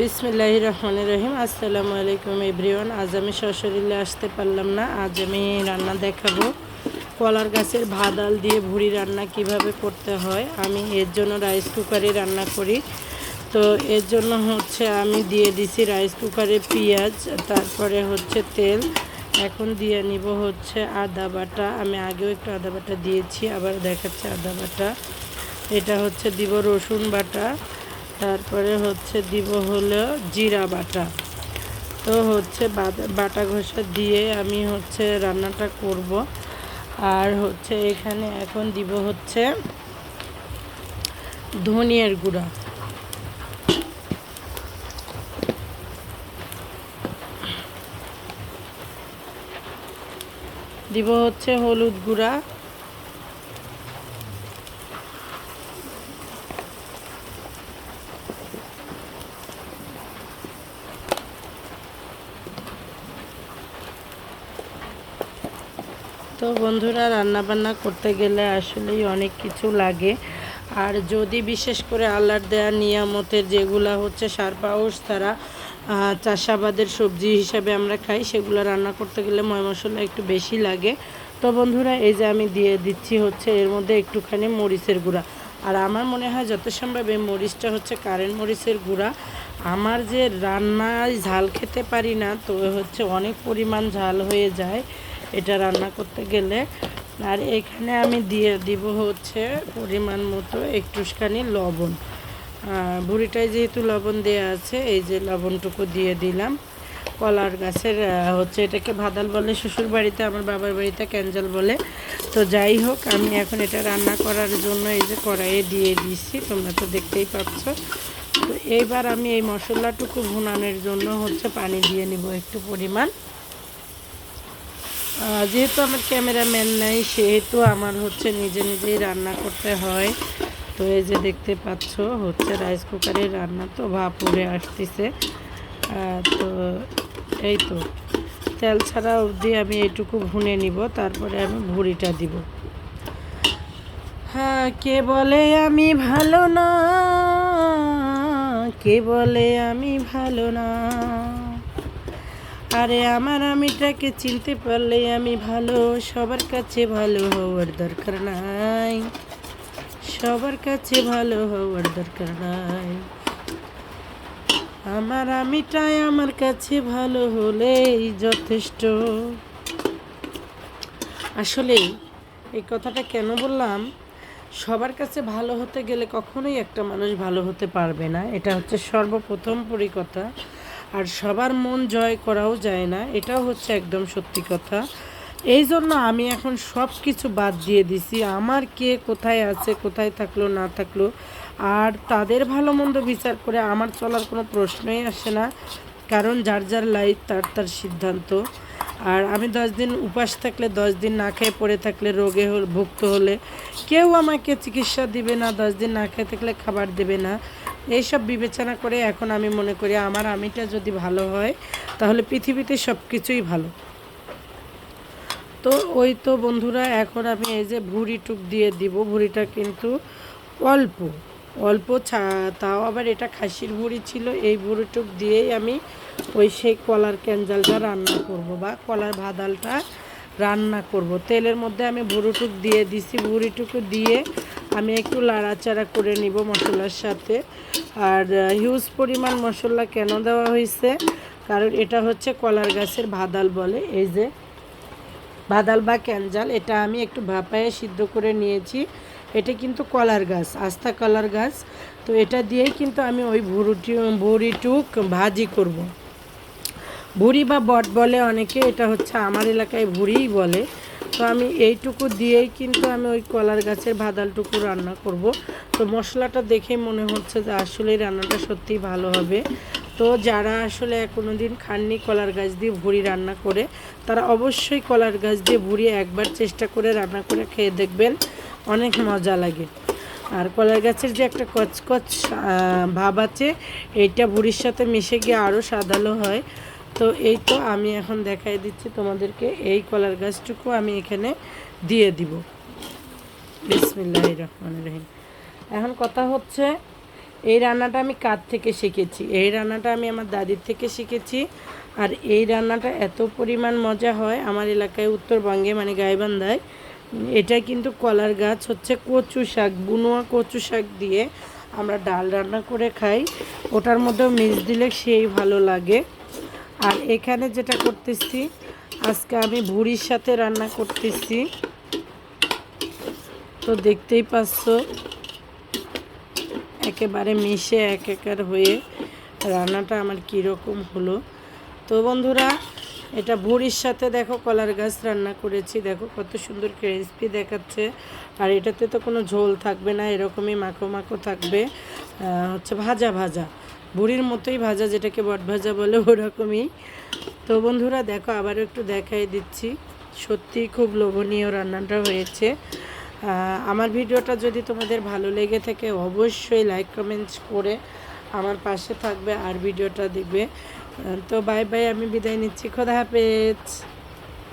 বিসমিল্লাহ রহমান রহিম। আসসালামু আলাইকুম এভরিওয়ান। আজ আমি সশরীরে আসতে পারলাম না। আজ আমি রান্না দেখাবো কলার গাছের ভাদাল দিয়ে ভুড়ি রান্না কীভাবে করতে হয়। আমি এর জন্য রাইস কুকারে রান্না করি। তো এর জন্য হচ্ছে আমি দিয়ে দিছি রাইস কুকারে পেঁয়াজ, তারপরে হচ্ছে তেল। এখন দিয়ে নিব হচ্ছে আদা বাটা। আমি আগেও একটু আদা বাটা দিয়েছি, আবার দেখাচ্ছে আদা বাটা। এটা হচ্ছে দিব রসুন বাটা। তারপরে হচ্ছে দিব হলো জিরা বাটা। তো হচ্ছে বাটা ঘষা দিয়ে আমি হচ্ছে রান্নাটা করব। আর হচ্ছে এখানে এখন দিব হচ্ছে ধনিয়ার গুঁড়া। দিব হচ্ছে হলুদ গুঁড়া। তো বন্ধুরা রান্না বান্না করতে গেলে আসলেই অনেক কিছু লাগে। আর যদি বিশেষ করে আল্লাহর দেয়া নিয়ামতের যেগুলা হচ্ছে সার পাউস তারা চাষাবাদের সবজি হিসাবে আমরা খাই, সেগুলো রান্না করতে গেলে ময় মশলা একটু বেশি লাগে। তো বন্ধুরা, এই যে আমি দিয়ে দিচ্ছি হচ্ছে এর মধ্যে একটুখানি মরিচের গুঁড়া। আর আমার মনে হয় যত সম্ভব এই মরিচটা হচ্ছে কারেন্ট মরিচের গুঁড়া। আমার যে রান্নায় ঝাল খেতে পারি না, তো হচ্ছে অনেক পরিমাণ ঝাল হয়ে যায়। এটা রান্না করতে গেলে। আর এখানে আমি দিয়ে দিব হচ্ছে পরিমাণ মতো একটুখানি লবণ। বুড়িটায় যেহেতু লবণ দেওয়া আছে, এই যে লবণটুকু দিয়ে দিলাম। কলার গাছের হচ্ছে এটাকে ভাদাল বলে, শ্বশুর বাড়িতে, আমার বাবার বাড়িতে ক্যাঞ্জাল বলে। তো যাই হোক, আমি এখন এটা রান্না করার জন্য এই যে কড়াইয়ে দিয়ে দিচ্ছি তোমরা তো দেখতেই পাচ্ছ। তো এইবার আমি এই মশলাটুকু ভুনানোর জন্য হচ্ছে পানি দিয়ে নিব একটু পরিমাণ। যেহেতু আমার ক্যামেরাম্যান নাই, সেহেতু আমার হচ্ছে নিজে নিজেই রান্না করতে হয়। তো এই যে দেখতে পাচ্ছ, হচ্ছে রাইস কুকারে রান্না তো ভাপ উড়ে আসতেছে তো এই তো। তেল ছাড়া অবধি আমি এইটুকু ভুনে নিব, তারপরে আমি ভুড়িটা দিব। হ্যাঁ কে বলে আমি ভালো না? কে বলে আমি ভালো না? আরে আমার আমিটাকে চিনতে পারলে আমি ভালো। সবার কাছে ভালো হওয়ার দরকার নাই। সবার কাছে ভালো হওয়ার দরকার নাই। আমার আমিটাই আমার কাছে ভালো হলেই যথেষ্ট। আসলে এই কথাটা কেন বললাম? সবার কাছে ভালো হতে গেলে কখনোই একটা মানুষ ভালো হতে পারবে না। এটা হচ্ছে সর্বপ্রথম পরিকথা। আর সবার মন জয় করাও যায় না, এটাও হচ্ছে একদম সত্যি কথা। এই জন্য আমি এখন সব কিছু বাদ দিয়ে দিছি, আমার কে কোথায় আছে, কোথায় থাকল, না থাকল, আর তাদের ভালো মন্দ বিচার করে আমার চলার কোনো প্রশ্নই আসে না, কারণ যার যার লাইফ তার তার সিদ্ধান্ত। আর আমি দশ দিন উপাস থাকলে দশ দিন না খেয়ে পড়ে থাকলে রোগে ভুক্ত হলে কেউ আমাকে চিকিৎসা দিবে না, দশ দিন না খেয়ে থাকলে খাবার দেবে না। এইসব বিবেচনা করে এখন আমি মনে করি আমার আমিটা যদি ভালো হয়, তাহলে পৃথিবীতে সব কিছুই ভালো। তো ওই তো বন্ধুরা, এখন আমি এই যে ভুড়ি টুক দিয়ে দিব, ভুড়িটা কিন্তু অল্প। অল্প ছা, তাও আবার এটা খাসির ভুড়ি ছিল, এই ভুড়িটুক দিয়েই আমি ওই সেই কলার ক্যাঞ্জালটা রান্না করব বা কলার ভাদালটা রান্না করব। তেলের মধ্যে আমি ভুড়িটুক দিয়ে দিছি ভুড়িটুকু দিয়ে আমি একটু লাড়াচাড়া করে নিব মশলার সাথে। আর হিউজ পরিমাণ মশলা কেন দেওয়া হয়েছে? কারণ এটা হচ্ছে কলার গাছের ভাদাল বলে, এই যে ভাদাল বা ক্যানজাল, এটা আমি একটু ভাপায়ে সিদ্ধ করে নিয়েছি। এটা কিন্তু কলার গাছ, আস্থা কলার গাছ। তো এটা দিয়েই কিন্তু আমি ওই ভুরুটি, ভুড়িটুক ভাজি করব। ভুড়ি বা বট বলে অনেকে, এটা হচ্ছে আমার এলাকায় ভুড়িই বলে। তো আমি এইটুকু দিয়েই কিন্তু আমি ওই কলার গাছের ভাদালটুকু রান্না করব। তো মশলাটা দেখে মনে হচ্ছে যে আসলে রান্নাটা সত্যিই ভালো হবে। তো যারা আসলে কোনো দিন খাননি কলার গাছ দিয়ে ভুড়ি রান্না করে, তারা অবশ্যই কলার গাছ দিয়ে ভুড়ি একবার চেষ্টা করে রান্না করে খেয়ে দেখবেন। অনেক মজা লাগে। আর কলার গাছের যে একটা কচকচ ভাব আছে, এইটা ভুড়ির সাথে মিশে গিয়ে আরও সাদালো হয়। তো এই তো আমি এখন দেখাই দিচ্ছি তোমাদেরকে, এই কলার গাছটুকু আমি এখানে দিয়ে দিব। বিসমিল্লাহ রহমান রহিম। এখন কথা হচ্ছে, এই রান্নাটা আমি কার থেকে শিখেছি? এই রান্নাটা আমি আমার দাদির থেকে শিখেছি। আর এই রান্নাটা এত পরিমাণ মজা হয়, আমার এলাকায় উত্তরবঙ্গে মানে গাইবান্ধায়। এটা কিন্তু কলার গাছ হচ্ছে কচু শাক, বুনোয়া কচু শাক দিয়ে আমরা ডাল রান্না করে খাই। ওটার মধ্যেও মিক্স দিলে সেই ভালো লাগে। আর এখানে যেটা করতেছি, আজকে আমি ভুড়ির সাথে রান্না করতেছি। তো দেখতেই পাচ্ছ, একেবারে মিশে এক একার হয়ে রান্নাটা আমার কীরকম হলো। তো বন্ধুরা এটা ভুড়ির সাথে দেখো কলার গাছ রান্না করেছি, দেখো কত সুন্দর ক্রিসপি দেখাচ্ছে। আর এটাতে তো কোনো ঝোল থাকবে না, এরকমই মাখো মাখো থাকবে। হচ্ছে ভাজা ভাজা, বুড়ির মতোই ভাজা যেটাকে বট ভাজা বলে ওরকমই। তো বন্ধুরা দেখো, আবারও একটু দেখাই দিচ্ছি। সত্যিই খুব লোভনীয় রান্নাটা হয়েছে। আমার ভিডিওটা যদি তোমাদের ভালো লেগে থাকে, অবশ্যই লাইক কমেন্টস করে আমার পাশে থাকবে আর ভিডিওটা দেখবে তো বাই বাই আমি বিদায় নিচ্ছি। খোদা হাফেজ।